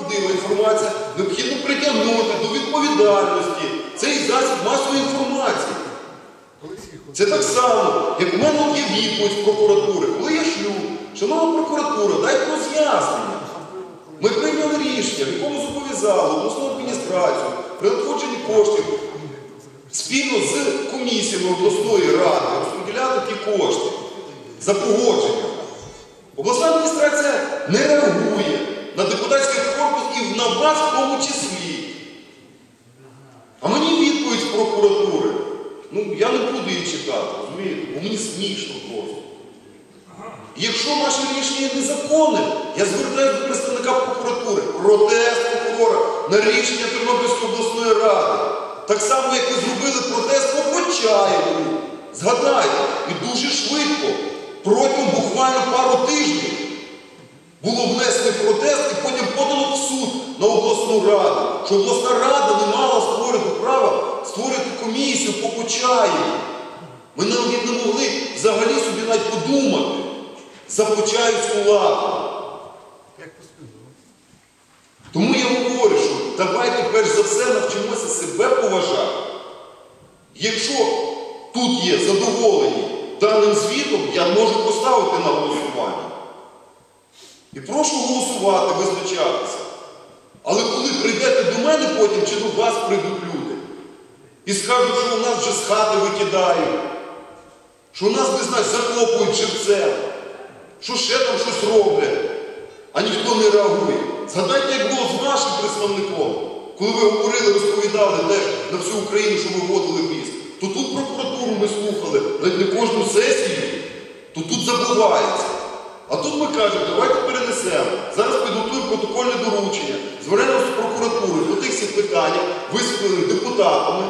правдива інформація, необхідно притягнути до відповідальності цей засіб масової інформації. Це так само, як в мене є відповідь прокуратури. Коли я шлю, шановна прокуратура, дайте роз'яснення. Ми прийняли рішення, в якому зобов'язали обласну адміністрацію при надходженні коштів спільно з комісіями обласної ради розподіляти ті кошти за погодженням. Обласна адміністрація не реагує на депутатський корпус і на вас в тому числі. А мені відповідь з прокуратури. Ну, я не буду її читати, розумієте? Бо мені смішно просто. Якщо наше рішення є незаконним, я звертаюся до представника прокуратури. Протест прокурора на рішення Тернопільської обласної ради. Так само, як ви зробили протест по Почаєву. Згадайте, і дуже швидко, протягом буквально пару тижнів, було внесений протест і потім подано обласну раду, що обласна рада не мала створити права створити комісію по Почаєву. Ми навіть не могли взагалі собі навіть подумати за Почаївську ладу. Тому я говорю, що давайте перш за все навчимося себе поважати. Якщо тут є задоволені даним звітом, я можу поставити на голосування. І прошу голосувати, визначатися. Але коли прийдете до мене потім, чи до вас прийдуть люди, і скажуть, що у нас вже з хати викидають, що у нас, не знаю, закопують живцем, що ще там щось роблять, а ніхто не реагує. Згадайте, як було з вашим представником, коли ви говорили, розповідали теж на всю Україну, що ви вводили віз, то тут прокуратуру ми слухали, навіть не кожну сесію, то тут забувається. А тут ми кажемо, давайте перенесемо. Зараз підготуємо протокольне доручення, звернемося з прокуратурою по тих всіх питаннях, висвітлених депутатами.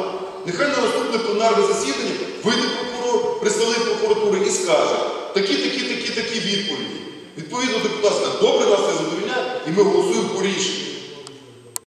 Нехай на наступне пленарне засідання вийде прокурор, представник прокуратури і скаже, такі, такі, такі, такі відповіді. Відповідно, депутат скаже, добре, нас не задовільняє, і ми голосуємо по рішенню.